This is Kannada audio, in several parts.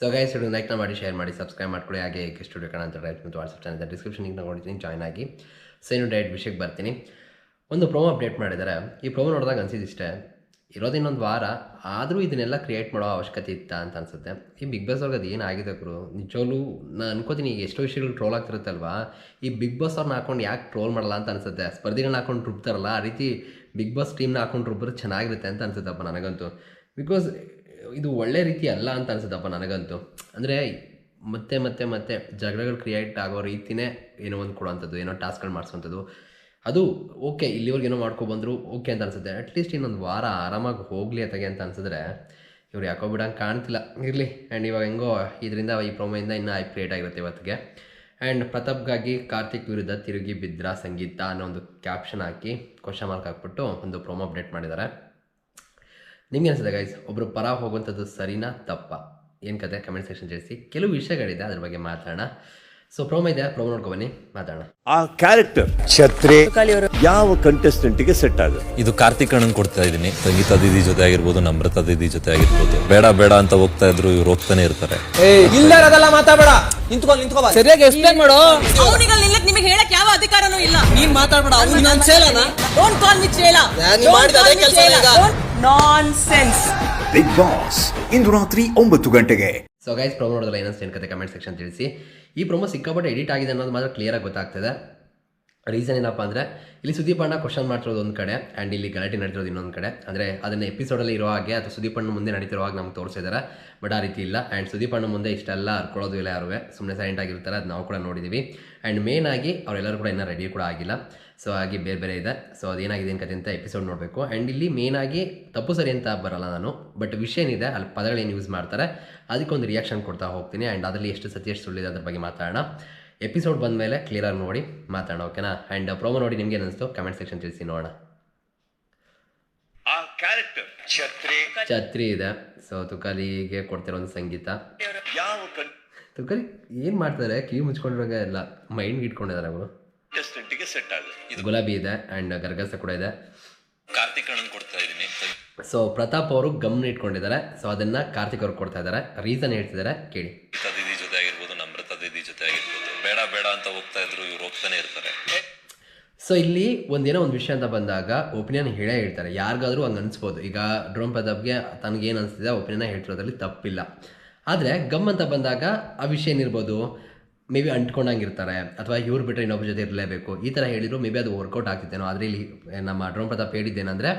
ಸೊ ಗೈಸ್ ಇಡೋ ಲೈಕ್ನ ಮಾಡಿ ಶೇರ್ ಮಾಡಿ ಸಬ್ಸ್ಕ್ರೈಬ್ ಮಾಡ್ಕೊಳ್ಳಿ. ಹಾಗೆ ಏಕೆ ಸ್ಟುಡಿಯೋ ಕಣ ಅಂತ ರೈಟ್ ಮತ್ತು ವಾಟ್ಸಪ್ ಚಾನಲ್ ಡಿಸ್ಕ್ರಿಪ್ಷನ್ ಲಿಂಕ್ ಕೊಡ್ತೀನಿ ಜಾಯ್ನ್ ಆಗಿ. ಸೊ ಇನ್ನು ಡೈರೆಕ್ಟ್ ವಿಷಯಕ್ಕೆ ಬರ್ತೀನಿ. ಒಂದು ಪ್ರೋಮೋ ಅಪ್ಡೇಟ್ ಮಾಡಿದ್ದಾರೆ. ಈ ಪ್ರೋಮೋ ನೋಡಿದಾಗ ಅನಿಸಿದಿಷ್ಟೇ ಇರೋದು ಇನ್ನೊಂದು ವಾರ, ಆದರೂ ಇದನ್ನೆಲ್ಲ ಕ್ರಿಯೇಟ್ ಮಾಡೋ ಅವಶ್ಯಕತೆ ಇತ್ತ ಅಂತ ಅನ್ಸುತ್ತೆ. ಈ ಬಿಗ್ ಬಾಸ್ ಅವ್ರಿಗೆ ಅದು ಏನಾಗಿದೆ ಗುರು? ನಿಜವಾಗ್ಲೂ ನಾನು ಅನ್ಕೋತೀನಿ, ಈಗ ಎಷ್ಟೋ ವಿಷಯಗಳು ಟ್ರೋಲ್ ಆಗ್ತಿರುತ್ತಲ್ವಾ? ಈ ಬಿಗ್ ಬಾಸ್ ಅವ್ರನ್ನ ಹಾಕೊಂಡು ಯಾಕೆ ಟ್ರೋಲ್ ಮಾಡಲ್ಲ ಅಂತ ಅನ್ಸುತ್ತೆ? ಸ್ಪರ್ಧಿಗಳನ್ನ ಹಾಕೊಂಡು ರುಬ್ತಾರಲ್ಲ, ಆ ರೀತಿ ಬಿಗ್ ಬಾಸ್ ಟೀಮ್ನ ಹಾಕೊಂಡು ರುಬ್ಬಿದ್ರೆ ಚೆನ್ನಾಗಿರುತ್ತೆ ಅಂತ ಅನ್ಸುತ್ತಪ್ಪ ನನಗಂತೂ. ಬಿಕಾಸ್ ಇದು ಒಳ್ಳೆ ರೀತಿ ಅಲ್ಲ ಅಂತ ಅನ್ಸುತ್ತಪ್ಪ ನನಗಂತೂ. ಅಂದರೆ ಮತ್ತೆ ಮತ್ತೆ ಮತ್ತೆ ಜಗಳಗಳು ಕ್ರಿಯೇಟ್ ಆಗೋ ರೀತಿನೇ ಏನೋ ಒಂದು ಕೊಡುವಂಥದ್ದು, ಏನೋ ಟಾಸ್ಕ್ಗಳು ಮಾಡಿಸೋವಂಥದ್ದು ಅದು ಓಕೆ ಇಲ್ಲಿವರೆಗೆ ಏನೋ ಮಾಡ್ಕೊಬಂದ್ರು ಓಕೆ ಅಂತ ಅನ್ಸುತ್ತೆ. ಅಟ್ಲೀಸ್ಟ್ ಇನ್ನೊಂದು ವಾರ ಆರಾಮಾಗಿ ಹೋಗಲಿ ಅತ್ತಗೆ ಅಂತ ಅನ್ಸಿದ್ರೆ ಇವ್ರು ಯಾಕೋ ಬಿಡಂಗೆ ಕಾಣ್ತಿಲ್ಲ. ಇರಲಿ ಆ್ಯಂಡ್ ಇವಾಗ ಹೆಂಗೋ ಇದರಿಂದ ಈ ಪ್ರೊಮೋಯಿಂದ ಇನ್ನೂ ಐ ಕ್ರಿಯೇಟ್ ಆಗಿರುತ್ತೆ ಇವತ್ತಿಗೆ. ಆ್ಯಂಡ್ ಪ್ರತಾಪ್ಗಾಗಿ ಕಾರ್ತಿಕ್ ವಿರುದ್ಧ ತಿರುಗಿ ಬಿದ್ರಾ ಸಂಗೀತ ಅನ್ನೋ ಒಂದು ಕ್ಯಾಪ್ಷನ್ ಹಾಕಿ ಕ್ವಶನ್ ಮಾರ್ಕ್ ಹಾಕ್ಬಿಟ್ಟು ಒಂದು ಪ್ರೊಮೋ ಅಪ್ಡೇಟ್ ಮಾಡಿದ್ದಾರೆ. ನಿಮ್ಗೆ ಅನಿಸಿದೆ ಗೈಸ್ ಒಬ್ಬರು ಪರ ಹೋಗುವಂಥದ್ದು ಸರಿನಾ ತಪ್ಪ? ಏನು ಕತೆ? ಕಮೆಂಟ್ ಸೆಕ್ಷನ್ ತಿಳಿಸಿ ಕೆಲವು ವಿಷಯಗಳಿದೆ, ಅದ್ರ ಬಗ್ಗೆ ಮಾತಾಡೋಣ. ಸೊ ಪ್ರೋಮೋ ಇದೆ ಪ್ರೋಮೋ ನೋಡ್ಕೊ ಬನ್ನಿ ಮಾತಾಡೋಣ. ಆ ಕ್ಯಾರೆಕ್ಟರ್ ಛತ್ರಿ. ಯಾವ ಕಂಟೆಸ್ಟೆಂಟ್ಗೆ ಸೆಟ್ ಆಗುತ್ತೆ ಇದು ಕಾರ್ತಿಕ್ ಅಣ್ಣನ್ ಕೊಡ್ತಾ ಇದ್ದೀನಿ. ಸಂಗೀತ ದೀದಿ ಜೊತೆ ಆಗಿರ್ಬೋದು ನಮ್ರತಾ ದೀದಿ ಜೊತೆ ಆಗಿರ್ಬೋದು. ಬೇಡ ಬೇಡ ಅಂತ ಹೋಗ್ತಾ ಇದ್ರು ಇವ್ರು ಹೋಗ್ತಾನೆ ಇರ್ತಾರೆ. ಇಲ್ಲಾರದೆಲ್ಲ ಮಾತಾಡಬೇಡ. ನಿಂತ್ಕೊ ನಿಂತ್ಕೊ ಸರಿಯಾಗಿ ಎಕ್ಸ್ಪ್ಲೇನ್ ಮಾಡು. ಅವನಿಗೆ ನಿಲ್ಲಕ್ ನಿಮಗೆ ಹೇಳಕ್ ಯಾವ ಅಧಿಕಾರನೂ ಇಲ್ಲ. ನೀನ್ ಮಾತಾಡ್ಬೇಡ ಅವ್ನು ನಾನ್ ಸೇಲನ ಡೋಂಟ್ ಕಾಲ್ ಮಿ ಚೇಲ ನೀನ್ ಮಾಡಿದ ಅದೇ ಕೆಲ್ಸ ಈಗ. ನಾನ್ ಸೆನ್ಸ್ ಬಿಗ್ ಬಾಸ್ ಇಂದು ರಾತ್ರಿ ಒಂಬತ್ತು ಗಂಟೆಗೆ. ಸೊ ಗೈಸ್ ಪ್ರೋಮೋ ನೋಡಿದ್ರೆ ಏನನ್ಸ್ ಏನು ಕತೆ ಕಮೆಂಟ್ ಸೆಕ್ಷನ್ ತಿಳಿಸಿ. ಈ ಪ್ರೊಮೋ ಸಿಕ್ಕಾಪಟ್ಟೆ ಎಡಿಟ್ ಆಗಿದೆ ಅನ್ನೋದು ಮಾತ್ರ ಕ್ಲಿಯರಾಗಿ ಗೊತ್ತಾಗ್ತದೆ. ರೀಸನ್ ಏನಪ್ಪ ಅಂದರೆ, ಇಲ್ಲಿ ಸುದೀಪ್ ಅಣ್ಣ ಕ್ವಶನ್ ಮಾಡ್ತಿರೋದು ಒಂದು ಕಡೆ ಆ್ಯಂಡ್ ಇಲ್ಲಿ ಗಲಾಟೆ ನಡೀತಿರೋದು ಇನ್ನೊಂದು ಕಡೆ. ಅಂದರೆ ಅದನ್ನ ಎಪಿಸೋಡಲ್ಲಿ ಇರೋ ಹಾಗೆ ಅಥವಾ ಸುದೀಪ್ ಅಣ್ಣ ಮುಂದೆ ನಡೀತಿರೋ ಹಾಗೆ ನಮ್ಗೆ ತೋರಿಸಿದ್ದಾರೆ ಬಟ್ ಆ ರೀತಿ ಇಲ್ಲ. ಆ್ಯಂಡ್ ಸುದೀಪ್ ಅಣ್ಣ ಮುಂದೆ ಇಷ್ಟೆಲ್ಲ ಹರ್ಕೊಳ್ಳೋದು ಇಲ್ಲ ಯಾರು ಸುಮ್ಮನೆ ಸೈಲೆಂಟ್ ಆಗಿರ್ತಾರೆ, ಅದು ನಾವು ಕೂಡ ನೋಡಿದ್ದೀವಿ ಆ್ಯಂಡ್ ಮೇನ್ ಆಗಿ ಅವರೆಲ್ಲರೂ ಕೂಡ ಇನ್ನೂ ರೆಡಿ ಕೂಡ ಆಗಿಲ್ಲ. ಸೊ ಹಾಗೆ ಬೇರೆ ಬೇರೆ ಇದೆ. ಸೊ ಅದೇನಾಗಿದೆ ಕತೆ ಅಂತ ಎಪಿಸೋಡ್ ನೋಡಬೇಕು. ಆ್ಯಂಡ್ ಇಲ್ಲಿ ಮೇನ್ ಆಗಿ ತಪ್ಪು ಸರಿ ಅಂತ ಬರಲ್ಲ ನಾನು ಬಟ್ ವಿಷಯ ಏನಿದೆ, ಅಲ್ಲಿ ಪದಗಳೇನು ಯೂಸ್ ಮಾಡ್ತಾರೆ, ಅದಕ್ಕೊಂದು ರಿಯಾಕ್ಷನ್ ಕೊಡ್ತಾ ಹೋಗ್ತೀನಿ. ಆ್ಯಂಡ್ ಅದರಲ್ಲಿ ಎಷ್ಟು ಸತಿ ಎಷ್ಟು ಸುಳ್ಳಿದೆ ಅದ್ರ ಬಗ್ಗೆ ಮಾತಾಡೋಣ. ಎಪಿಸೋಡ್ ಬಂದ ಮೇಲೆ ಕ್ಲಿಯರಾಗಿ ನೋಡಿ ಮಾತಾಡೋಣ ಓಕೆನಾ ಆ್ಯಂಡ್ ಪ್ರೋಮೋ ನೋಡಿ ನಿಮ್ಗೆ ಅನಿಸ್ತು ಕಮೆಂಟ್ ಸೆಕ್ಷನ್ ತಿಳಿಸಿ ನೋಡೋಣ. ಛತ್ರಿ. ಛತ್ರಿ ಇದೆ. ಸೊ ತುಕಾಲಿಗೆ ಕೊಡ್ತಿರೋ ಒಂದು ಸಂಗೀತ. ತುಕಾಲಿ ಏನು ಮಾಡ್ತಾರೆ ಕಿವಿ ಮುಚ್ಕೊಂಡಿರೋಂಗೆ ಎಲ್ಲ ಮೈಂಡ್ ಇಟ್ಕೊಂಡಿದ್ದಾರೆ ಅವರು. ಕಂಟೆಸ್ಟೆಂಟ್ಗೆ ಸೆಟ್ ಆಗುತ್ತೆ ಗುಲಾಬಿ ಇದೆ ಆ್ಯಂಡ್ ಗರ್ಗಸ ಕೂಡ ಇದೆ. ಕಾರ್ತಿಕ್ ಅಣ್ಣನ್ ಕೊಡ್ತಾ ಇದ್ದೀನಿ ಸೊ ಪ್ರತಾಪ್ ಅವರು ಗಮನ ಇಟ್ಕೊಂಡಿದ್ದಾರೆ. ಸೊ ಅದನ್ನ ಕಾರ್ತಿಕ್ ಅವ್ರು ಕೊಡ್ತಾ ಇದ್ದಾರೆ. ರೀಸನ್ ಹೇಳ್ತಿದ್ದಾರೆ ಕೇಳಿ. ಬೇಡ ಬೇಡ ಅಂತ ಹೋಗ್ತಾ ಇದ್ರು, ಇವ್ರು ಹೋಗ್ತಾನೆ ಇರ್ತಾರೆ. ಸೊ ಇಲ್ಲಿ ಒಂದೇನೋ ಒಂದು ವಿಷಯ ಅಂತ ಬಂದಾಗ ಒಪಿನಿಯನ್ ಹೇಳೇ ಹೇಳ್ತಾರೆ. ಯಾರಿಗಾದ್ರೂ ಹಂಗೆ ಅನಿಸ್ಬೋದು. ಈಗ ಡ್ರೋನ್ ಪ್ರತಾಪ್ಗೆ ತನಗೇನು ಅನಿಸ್ತಿದೆ, ಒಪಿನಿಯನ್ ಹೇಳ್ತಿರೋದ್ರಲ್ಲಿ ತಪ್ಪಿಲ್ಲ. ಆದರೆ ಗಮ್ ಅಂತ ಬಂದಾಗ ಆ ವಿಷಯ ಏನಿರ್ಬೋದು ಮೇ ಬಿ ಅಂಟ್ಕೊಂಡಂಗಿರ್ತಾರೆ. ಅಥವಾ ಇವ್ರು ಬಿಟ್ಟರೆ ಇನ್ನೊಬ್ಬರ ಜೊತೆ ಇರಲೇಬೇಕು. ಈ ಥರ ಹೇಳಿದ್ರು ಮೇ ಬಿ ಅದು ವರ್ಕೌಟ್ ಆಗ್ತಿದ್ದೇನೋ ಆದರೆ ಇಲ್ಲಿ ನಮ್ಮ ಡ್ರೋನ್ ಪ್ರತಾಪ್ ಹೇಳಿದ್ದೇನೆಂದರೆ,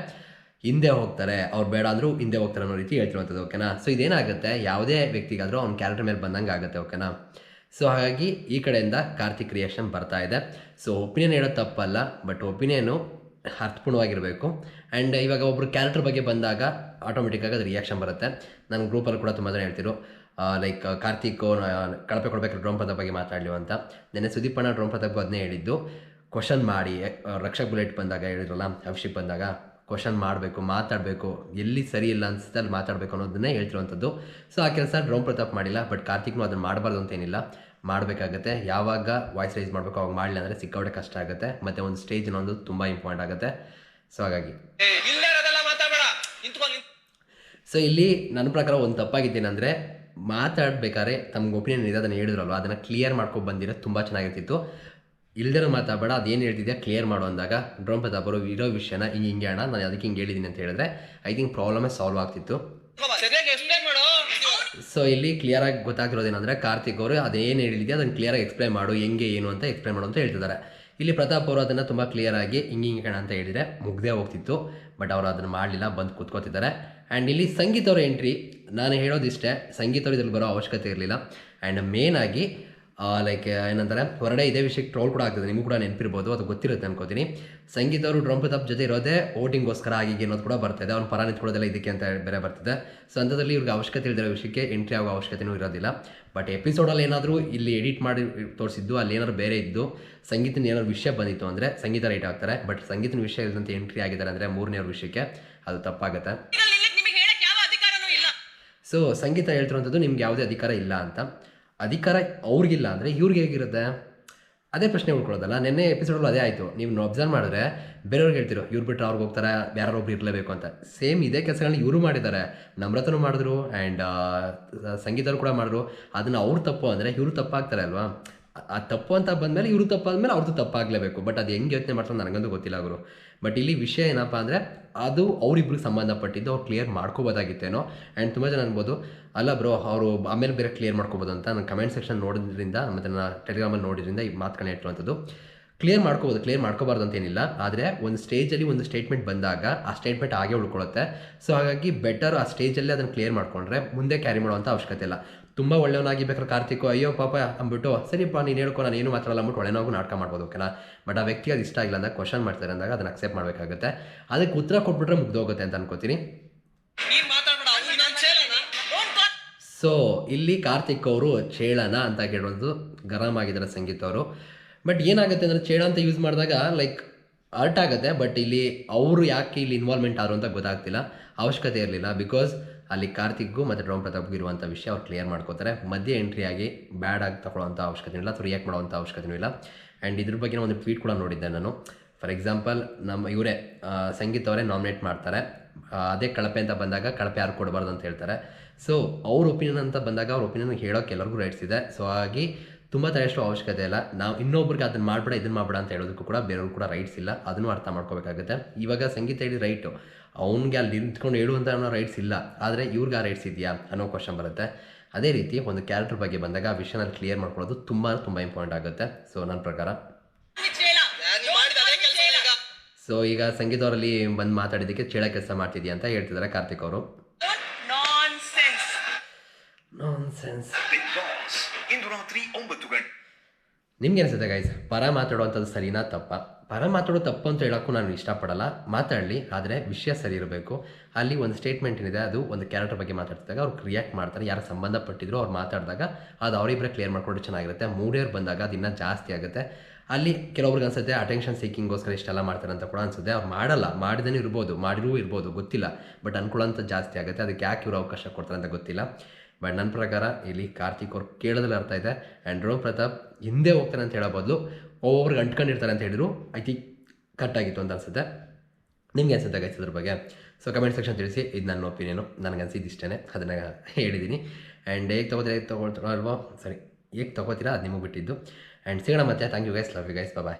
ಹಿಂದೆ ಹೋಗ್ತಾರೆ. ಅವ್ರು ಬೇಡ ಅಂದರೂ ಹಿಂದೆ ಹೋಗ್ತಾರೆ ಅನ್ನೋ ರೀತಿ ಹೇಳ್ತಿರುವಂಥದ್ದು ಓಕೆನಾ ಸೊ ಇದೇನಾಗುತ್ತೆ? ಯಾವುದೇ ವ್ಯಕ್ತಿಗಾದರೂ ಅವ್ನ ಕ್ಯಾರೆಕ್ಟರ್ ಮೇಲೆ ಬಂದಂಗೆ ಆಗುತ್ತೆ ಓಕೆನಾ ಸೊ ಹಾಗಾಗಿ ಈ ಕಡೆಯಿಂದ ಕಾರ್ತಿಕ್ ರಿಯಾಕ್ಷನ್ ಬರ್ತಾ ಇದೆ. ಸೊ ಒಪಿನಿಯನ್ ಹೇಳೋದು ತಪ್ಪಲ್ಲ ಬಟ್ ಒಪಿನಿಯನು ಅರ್ಥಪೂರ್ಣವಾಗಿರಬೇಕು. ಆ್ಯಂಡ್ ಇವಾಗ ಒಬ್ಬರು ಕ್ಯಾರೆಕ್ಟರ್ ಬಗ್ಗೆ ಬಂದಾಗ ಆಟೋಮೆಟಿಕ್ಕಾಗಿ ಅದು ರಿಯಾಕ್ಷನ್ ಬರುತ್ತೆ. ನನ್ನ ಗ್ರೂಪಲ್ಲಿ ಕೂಡ ತುಂಬ ಜನ ಹೇಳ್ತಿರು ಲೈಕ್ ಕಾರ್ತಿಕ್ ಕಳಪೆ ಕೊಡಬೇಕು ಡ್ರೋನ್ ಪ್ರತಾಪ್ ಬಗ್ಗೆ ಮಾತಾಡಲಿ ಅಂತ. ನೆನ್ನೆ ಸುದೀಪಣ್ಣ ಡ್ರೋನ್ ಪ್ರತಾಪ್ಗೂ ಅದನ್ನೇ ಹೇಳಿದ್ದು. ಕ್ವಶನ್ ಮಾಡಿ, ರಕ್ಷಕ್ ಬುಲೆಟ್ ಬಂದಾಗ ಹೇಳಿದ್ರಲ್ಲ, ಅಭಿಷೇಕ್ ಬಂದಾಗ ಕ್ವಶನ್ ಮಾಡಬೇಕು ಮಾತಾಡಬೇಕು ಎಲ್ಲಿ ಸರಿ ಇಲ್ಲ ಅನ್ಸುತ್ತೆ ಅಲ್ಲಿ ಮಾತಾಡಬೇಕು ಅನ್ನೋದನ್ನೇ ಹೇಳ್ತಿರುವಂಥದ್ದು. ಸೊ ಆ ಕೆಲಸ ಡ್ರೋಮ್ ಪ್ರತಾಪ್ ಮಾಡಿಲ್ಲ ಬಟ್ ಕಾರ್ತಿಕ್ನು ಅದನ್ನು ಮಾಡಬಾರ್ದು ಅಂತ ಏನಿಲ್ಲ ಮಾಡಬೇಕಾಗತ್ತೆ. ಯಾವಾಗ ವಾಯ್ಸ್ ರೈಸ್ ಮಾಡಬೇಕು ಅವಾಗ ಮಾಡಲಿಲ್ಲ ಅಂದರೆ ಸಿಕ್ಕಾಪಟ್ಟೆ ಕಷ್ಟ ಆಗುತ್ತೆ. ಮತ್ತು ಒಂದು ಸ್ಟೇಜ್ ಅನ್ನೋದು ತುಂಬ ಇಂಪಾರ್ಟೆಂಟ್ ಆಗುತ್ತೆ. ಸೊ ಹಾಗಾಗಿ. ಸೊ ಇಲ್ಲಿ ನನ್ನ ಪ್ರಕಾರ ಒಂದು ತಪ್ಪಾಗಿದ್ದೇನೆಂದರೆ ಮಾತಾಡಬೇಕಾದ್ರೆ ತಮ್ಗೆ ಒಪಿನಿಯನ್ ಇದೆ ಅದನ್ನು ಹೇಳಿದ್ರಲ್ವ ಅದನ್ನು ಕ್ಲಿಯರ್ ಮಾಡ್ಕೊಂಡು ಬಂದಿರೋ ತುಂಬ ಚೆನ್ನಾಗಿರ್ತಿತ್ತು. ಇಲ್ದಿರೋ ಮಾತಾಡಬೇಡ ಅದೇನು ಹೇಳ್ತಿದ್ಯಾ? ಕ್ಲಿಯರ್ ಮಾಡು ಅಂದಾಗ, ಡ್ರೋನ್ ಪ್ರತಾಪ್ ಅವರು ಇರೋ ವಿಷಯನ ಹಿಂಗೆ ಹಿಂಗೆ ಅಣ್ಣ, ನಾನು ಅದಕ್ಕೆ ಹಿಂಗೆ ಹೇಳಿದ್ದೀನಿ ಅಂತ ಹೇಳಿದ್ರೆ ಐ ಥಿಂಕ್ ಪ್ರಾಬ್ಲಮೇ ಸಾಲ್ವ್ ಆಗ್ತಿತ್ತು. ಸರಿಯಾಗಿ ಇಲ್ಲಿ ಸೊ ಇಲ್ಲಿ ಕ್ಲಿಯರಾಗಿ ಗೊತ್ತಾಗಿರೋದೇನೆಂದರೆ ಕಾರ್ತಿಕ್ ಅವರು ಅದೇನು ಹೇಳಿದ್ಯಾ? ಅದನ್ನು ಕ್ಲಿಯರಾಗಿ ಎಕ್ಸ್ಪ್ಲೈನ್ ಮಾಡು, ಹೆಂಗೆ, ಏನು ಅಂತ ಎಕ್ಸ್ಪ್ಲೈನ್ ಮಾಡು ಅಂತ ಹೇಳ್ತಿದ್ದಾರೆ. ಇಲ್ಲಿ ಪ್ರತಾಪ್ ಅವರು ಅದನ್ನು ತುಂಬ ಕ್ಲಿಯರಾಗಿ ಹಿಂಗೆ ಹಿಂಗೆ ಕಣ ಅಂತ ಹೇಳಿದರೆ, ಮುಗ್ದೇ ಹೋಗ್ತಿತ್ತು. ಬಟ್ ಅವರು ಅದನ್ನು ಮಾಡಲಿಲ್ಲ, ಬಂದು ಕೂತ್ಕೋತಿದ್ದಾರೆ. ಆ್ಯಂಡ್ ಇಲ್ಲಿ ಸಂಗೀತ ಅವರ ಎಂಟ್ರಿ ನಾನು ಹೇಳೋದಿಷ್ಟೇ, ಸಂಗೀತ ಅವರು ಇದ್ರಲ್ಲಿ ಬರೋ ಅವಶ್ಯಕತೆ ಇರಲಿಲ್ಲ. ಆ್ಯಂಡ್ ಮೇನ್ ಆಗಿ ಲೈಕ್ ಏನಂತಾರೆ ಹೊರಡೆ ಇದೇ ವಿಷಯಕ್ಕೆ ಟ್ರೋಲ್ ಕೂಡ ಆಗ್ತದೆ ನಿಮಗೂ ಕೂಡ ನೆನಪಿರ್ಬೋದು ಅದು ಗೊತ್ತಿರುತ್ತೆ ಅನ್ಕೋತೀನಿ. ಸಂಗೀತ ಅವರು ಡ್ರಮ್ ಪ್ರತಾಪ್ ಜೊತೆ ಇರೋದೇ ವೋಟಿಂಗ್ಗೋಸ್ಕರ ಆಗಿಗೆ ಅನ್ನೋದು ಕೂಡ ಬರ್ತಿದೆ ಅವ್ನು ಪರ ನಿಂತ್ಕೊಳ್ಳೋದೆಲ್ಲ ಇದಕ್ಕೆ ಅಂತ ಬೇರೆ ಬರ್ತಿದೆ. ಸೊ ಅಂಥದ್ರಲ್ಲಿ ಇವ್ರಿಗೆ ಅವಶ್ಯಕತೆ ಇಲ್ದಿರೋ ವಿಷಯಕ್ಕೆ ಎಂಟ್ರಿ ಆಗೋ ಅವಶ್ಯಕತೆಯೂ ಇರೋದಿಲ್ಲ. ಬಟ್ ಎಪಿಸೋಡಲ್ಲಿ ಏನಾದರೂ ಇಲ್ಲಿ ಎಡಿಟ್ ಮಾಡಿ ತೋರಿಸಿದ್ದು ಅಲ್ಲಿ ಏನಾದ್ರು ಬೇರೆ ಇದ್ದು ಸಂಗೀತನ ಏನಾದ್ರು ವಿಷಯ ಬಂದಿತ್ತು ಅಂದರೆ ಸಂಗೀತ ರೈಟ್ ಆಗ್ತಾರೆ. ಬಟ್ ಸಂಗೀತನ ವಿಷಯ ಇಲ್ಲದಂತೆ ಎಂಟ್ರಿ ಆಗಿದ್ದಾರೆ ಅಂದರೆ ಮೂರನೇ ವಿಷಯಕ್ಕೆ ಅದು ತಪ್ಪಾಗುತ್ತೆ. ಸೊ ಸಂಗೀತ ಹೇಳ್ತಿರುವಂಥದ್ದು ನಿಮ್ಗೆ ಯಾವುದೇ ಅಧಿಕಾರ ಇಲ್ಲ ಅಂತ. ಅಧಿಕಾರ ಅವ್ರಿಗಿಲ್ಲ ಅಂದರೆ ಇವ್ರಿಗೆ ಹೇಗಿರುತ್ತೆ? ಅದೇ ಪ್ರಶ್ನೆ ಉಳ್ಕೊಳ್ಳೋದಲ್ಲ, ನಿನ್ನೆ ಎಪಿಸೋಡಲ್ಲಿ ಅದೇ ಆಯಿತು. ನೀವು ಅಬ್ಸರ್ವ್ ಮಾಡಿದ್ರೆ ಬೇರೆಯವ್ರಿಗೆ ಹೇಳ್ತಿರೋ ಇವ್ರು ಬಿಟ್ಟರೆ ಅವ್ರಿಗೆ ಹೋಗ್ತಾರೆ ಯಾರೊಬ್ರು ಇರಲೇಬೇಕು ಅಂತ. ಸೇಮ್ ಇದೇ ಕೆಲಸಗಳನ್ನ ಇವರು ಮಾಡಿದ್ದಾರೆ. ನಮ್ರತನೂ ಮಾಡಿದ್ರು ಆ್ಯಂಡ್ ಸಂಗೀತರು ಕೂಡ ಮಾಡಿದ್ರು. ಅದನ್ನು ಅವ್ರು ತಪ್ಪು ಅಂದರೆ ಇವರು ತಪ್ಪಾಗ್ತಾರೆ ಅಲ್ವಾ? ಆ ತಪ್ಪು ಅಂತ ಬಂದಮೇಲೆ ಇವರು ತಪ್ಪಾದ್ಮೇಲೆ ಅವ್ರದ್ದು ತಪ್ಪಾಗಲೇಬೇಕು. ಬಟ್ ಅದು ಹೆಂಗೆ ಯೋಚನೆ ಮಾಡ್ತಾರೆ ನನಗಂತೂ ಗೊತ್ತಿಲ್ಲ ಅವರು ಬಟ್ ಇಲ್ಲಿ ವಿಷಯ ಏನಪ್ಪ ಅಂದರೆ ಅದು ಅವರಿಬ್ರಿಗೆ ಸಂಬಂಧಪಟ್ಟಿದ್ದು ಅವ್ರು ಕ್ಲಿಯರ್ ಮಾಡ್ಕೋಬೋದಾಗಿತ್ತೇನೋ. ಆ್ಯಂಡ್ ತುಂಬ ಜನ ಅನ್ಬೋದು, ಅಲ್ಲ ಬ್ರೋ ಅವರು ಆಮೇಲೆ ಬೇರೆ ಕ್ಲಿಯರ್ ಮಾಡ್ಕೋಬೋದು ಅಂತ ನಾನು ಕಮೆಂಟ್ ಸೆಕ್ಷನ್ ನೋಡಿದ್ರಿಂದ ಮತ್ತು ನಾನು ಟೆಲಿಗ್ರಾಮಲ್ಲಿ ನೋಡಿದ್ರಿಂದ ಈ ಮಾತುಗಳನ್ನ ಇಟ್ಟಿರುವಂಥದ್ದು ಕ್ಲಿಯರ್ ಮಾಡ್ಕೋಬೋದು ಕ್ಲಿಯರ್ ಮಾಡ್ಕೋಬಾರ್ದು ಅಂತ ಏನಿಲ್ಲ ಆದರೆ ಒಂದು ಸ್ಟೇಜಲ್ಲಿ ಒಂದು ಸ್ಟೇಟ್ಮೆಂಟ್ ಬಂದಾಗ ಆ ಸ್ಟೇಟ್ಮೆಂಟ್ ಹಾಗೆ ಉಳ್ಕೊಳ್ಳುತ್ತೆ. ಸೊ ಹಾಗಾಗಿ ಬೆಟರ್ ಆ ಸ್ಟೇಜಲ್ಲೇ ಅದನ್ನು ಕ್ಲಿಯರ್ ಮಾಡ್ಕೊಂಡ್ರೆ ಮುಂದೆ ಕ್ಯಾರಿ ಮಾಡುವಂಥ ಅವಶ್ಯಕತೆ ಇಲ್ಲ. ತುಂಬ ಒಳ್ಳೆಯವನಾಗಿ ಬೇಕಾದ್ರೆ ಕಾರ್ತಿಕ್ ಅಯ್ಯೋ ಪಾಪ ಅಂದ್ಬಿಟ್ಟು ಸರಿಪ್ಪ ನೀನು ಹೇಳ್ಕೊ ನಾನು ಏನು ಮಾತಾಡಲ್ಲ ಅಂದ್ಬಿಟ್ಟು ಒಳ್ಳೆನಾಗೂ ನಾಟಕ ಮಾಡ್ಬೋದು ಓಕೆನಾ ಬಟ್ ಆ ವ್ಯಕ್ತಿ ಅದು ಇಷ್ಟ ಆಗಿಲ್ಲ ಅಂದಾಗ ಕ್ವಶನ್ ಮಾಡ್ತಾರೆ ಅಂದಾಗ ಅದನ್ನು ಅಕ್ಸೆಪ್ಟ್ ಮಾಡಬೇಕಾಗುತ್ತೆ. ಅದಕ್ಕೆ ಉತ್ತರ ಕೊಟ್ಬಿಟ್ರೆ ಮುಗ್ದೋಗುತ್ತೆ ಅಂತ ಅನ್ಕೋತೀನಿ. ಸೊ ಇಲ್ಲಿ ಕಾರ್ತಿಕ್ ಅವರು ಚೇಳನ ಅಂತ ಹೇಳೋದು ಗರಂ ಆಗಿದ್ದಾರೆ ಸಂಗೀತ ಅವರು. ಬಟ್ ಏನಾಗುತ್ತೆ ಅಂದರೆ ಚೇಡ ಅಂತ ಯೂಸ್ ಮಾಡಿದಾಗ ಲೈಕ್ ಅರ್ಟ್ ಆಗುತ್ತೆ ಬಟ್ ಇಲ್ಲಿ ಅವರು ಯಾಕೆ ಇಲ್ಲಿ ಇನ್ವಾಲ್ವ್ಮೆಂಟ್ ಆದ್ರು ಅಂತ ಗೊತ್ತಾಗ್ತಿಲ್ಲ, ಅವಶ್ಯಕತೆ ಇರಲಿಲ್ಲ. ಬಿಕಾಸ್ ಅಲ್ಲಿ ಕಾರ್ತಿಕ್ಗೂ ಮತ್ತು ಡ್ರೋಮ್ ಪ್ರತಾಪ್ಗೂ ಇರುವಂಥ ವಿಷಯ ಅವ್ರು ಕ್ಲಿಯರ್ ಮಾಡ್ಕೋತಾರೆ. ಮಧ್ಯೆ ಆಗಿ ಬ್ಯಾಡ್ ಆಗಿ ತಗೊಳ್ಳೋವಂಥ ಅವಶ್ಯಕತೆ ಇಲ್ಲ, ಅಥವಾ ರಿಯಾಕ್ಟ್ ಮಾಡುವಂಥ ಅವಶ್ಯಕತೆ ಇಲ್ಲ. ಆ್ಯಂಡ್ ಇದ್ರ ಬಗ್ಗೆ ಒಂದು ಟ್ವೀಟ್ ಕೂಡ ನೋಡಿದ್ದೆ ನಾನು. ಫಾರ್ ಎಕ್ಸಾಂಪಲ್ ನಮ್ಮ ಇವರೇ ಸಂಗೀತ ಅವರೇ ನಾಮಿನೇಟ್ ಮಾಡ್ತಾರೆ. ಅದೇ ಕಳಪೆ ಅಂತ ಬಂದಾಗ ಕಳಪೆ ಯಾರು ಕೊಡಬಾರ್ದು ಅಂತ ಹೇಳ್ತಾರೆ. ಸೊ ಅವ್ರ ಒಪಿನಿಯನ್ ಅಂತ ಬಂದಾಗ ಅವ್ರ ಒಪಿನಿಯನ್ ಹೇಳೋಕೆ ಎಲ್ಲರಿಗೂ ರೈಟ್ಸ್ ಇದೆ. ಸೊ ಹಾಗಾಗಿ ತುಂಬ ತಡೆಯಷ್ಟು ಅವಶ್ಯಕತೆ ಇಲ್ಲ. ನಾವು ಇನ್ನೊಬ್ರಿಗೆ ಅದನ್ನು ಮಾಡಬೇಡ ಇದನ್ನು ಮಾಡಬೇಡ ಅಂತ ಹೇಳೋದಕ್ಕೂ ಕೂಡ ಬೇರೆಯವ್ರು ಕೂಡ ರೈಟ್ಸ್ ಇಲ್ಲ. ಅದನ್ನು ಅರ್ಥ ಮಾಡ್ಕೋಬೇಕಾಗುತ್ತೆ. ಇವಾಗ ಸಂಗೀತ ಹೇಳಿ ರೈಟು ಅವ್ನಿಗೆ ಅಲ್ಲಿ ನಿಂತ್ಕೊಂಡು ಹೇಳುವಂಥ ಅನ್ನೋ ರೈಟ್ಸ್ ಇಲ್ಲ. ಆದರೆ ಇವ್ರಿಗೆ ಆ ರೈಟ್ಸ್ ಇದೆಯಾ ಅನ್ನೋ ಕ್ವಶನ್ ಬರುತ್ತೆ. ಅದೇ ರೀತಿ ಒಂದು ಕ್ಯಾರೆಕ್ಟರ್ ಬಗ್ಗೆ ಬಂದಾಗ ಆ ವಿಷಯನ ಕ್ಲಿಯರ್ ಮಾಡ್ಕೊಳ್ಳೋದು ತುಂಬ ತುಂಬ ಇಂಪಾರ್ಟೆಂಟ್ ಆಗುತ್ತೆ. ಸೊ ನನ್ನ ಪ್ರಕಾರ. ಸೊ ಈಗ ಸಂಗೀತ ಅವರಲ್ಲಿ ಬಂದು ಮಾತಾಡಿದ್ದಕ್ಕೆ ಚೇಳ ಕೆಲಸ ಮಾಡ್ತಿದ್ಯಾ ಅಂತ ಹೇಳ್ತಿದ್ದಾರೆ ಕಾರ್ತಿಕ್ ಅವರು. ನಾನ್ ಸೆನ್ಸ್ ಇಂದು ರಾತ್ರಿ ಒಂಬತ್ತು ಗಂಟೆ ನಿಮ್ಗೆ ಅನಿಸುತ್ತೆ ಗೈಸ್ ಪರ ಮಾತಾಡುವಂಥದ್ದು ಸರಿನಾ ತಪ್ಪ? ಪರ ಮಾತಾಡೋ ತಪ್ಪು ಅಂತ ಹೇಳೋಕ್ಕೂ ನಾನು ಇಷ್ಟಪಡಲ್ಲ. ಮಾತಾಡಲಿ, ಆದರೆ ವಿಷಯ ಸರಿ ಇರಬೇಕು. ಅಲ್ಲಿ ಒಂದು ಸ್ಟೇಟ್ಮೆಂಟ್ ಏನಿದೆ, ಅದು ಒಂದು ಕ್ಯಾರೆಕ್ಟರ್ ಬಗ್ಗೆ ಮಾತಾಡ್ತಿದ್ದಾಗ ಅವ್ರು ರಿಯಾಕ್ಟ್ ಮಾಡ್ತಾರೆ. ಯಾರು ಸಂಬಂಧಪಟ್ಟಿದ್ರು ಅವ್ರು ಮಾತಾಡಿದಾಗ ಅದು ಅವರಿಬ್ಬರೇ ಕ್ಲಿಯರ್ ಮಾಡ್ಕೊಂಡು ಚೆನ್ನಾಗಿರುತ್ತೆ. ಮೂಡಿಯವ್ರು ಬಂದಾಗ ಅದು ಇನ್ನೂ ಜಾಸ್ತಿ ಆಗುತ್ತೆ. ಅಲ್ಲಿ ಕೆಲವೊಬ್ರಿಗೆ ಅನ್ಸುತ್ತೆ ಅಟೆನ್ಷನ್ ಸೀಕಿಂಗ್ಗೋಸ್ಕರ ಇಷ್ಟೆಲ್ಲ ಮಾಡ್ತಾರೆ ಅಂತ ಕೂಡ ಅನ್ಸುತ್ತೆ. ಅವ್ರು ಮಾಡಲ್ಲ. ಮಾಡಿದನೇ ಇರ್ಬೋದು. ಮಾಡಿರೂ ಇರ್ಬೋದು. ಗೊತ್ತಿಲ್ಲ. ಬಟ್ ಅನ್ಕೊಳ್ಳೋಂಥ ಜಾಸ್ತಿ ಆಗುತ್ತೆ. ಅದಕ್ಕೆ ಯಾಕೆ ಇವರು ಅವಕಾಶ ಕೊಡ್ತಾರೆ ಅಂತ ಗೊತ್ತಿಲ್ಲ. ಬಟ್ ನನ್ನ ಪ್ರಕಾರ ಇಲ್ಲಿ ಕಾರ್ತಿಕ್ ಅವ್ರು ಕೇಳೋದ್ರಲ್ಲಿ ಅರ್ಥ ಇದೆ. ಆ್ಯಂಡ್ ಡ್ರೋನ್ ಪ್ರತಾಪ್ ಹಿಂದೆ ಹೋಗ್ತಾನೆ ಅಂತ ಹೇಳೋ ಬದಲು ಒಬ್ಬೊಬ್ರಿಗೆ ಅಂಟ್ಕೊಂಡಿರ್ತಾರೆ ಅಂತ ಹೇಳಿದ್ರು. ಐ ಥಿಂಕ್ ಆಗಿತ್ತು ಅಂತ ಅನ್ಸುತ್ತೆ. ನಿಮ್ಗೆ ಅನ್ಸುತ್ತೆ ಗೈಸ್ ಅದ್ರ ಬಗ್ಗೆ? ಸೊ ಕಮೆಂಟ್ ಸೆಕ್ಷನ್ ತಿಳಿಸಿ. ಇದು ನನ್ನ ಒಪಿನಿಯನು ನನಗೆ ಅನ್ಸಿದ್ದು ಇಷ್ಟೇ ಅದನ್ನ ಹೇಳಿದ್ದೀನಿ ಆ್ಯಂಡ್ ಹೇಗೆ ತೊಗೋತೀರಾ, ಹೇಗೆ ತೊಗೊಳ್ತಾರೋ ಅಲ್ವೋ? ಸರಿ, ಹೇಗೆ ತೊಗೋತೀರಾ? ಅದು ನಿಮಗೆ ಬಿಟ್ಟಿದ್ದು. ಆ್ಯಂಡ್ ಸಿಗೋಣ ಮತ್ತೆ. Thank you guys love you guys bye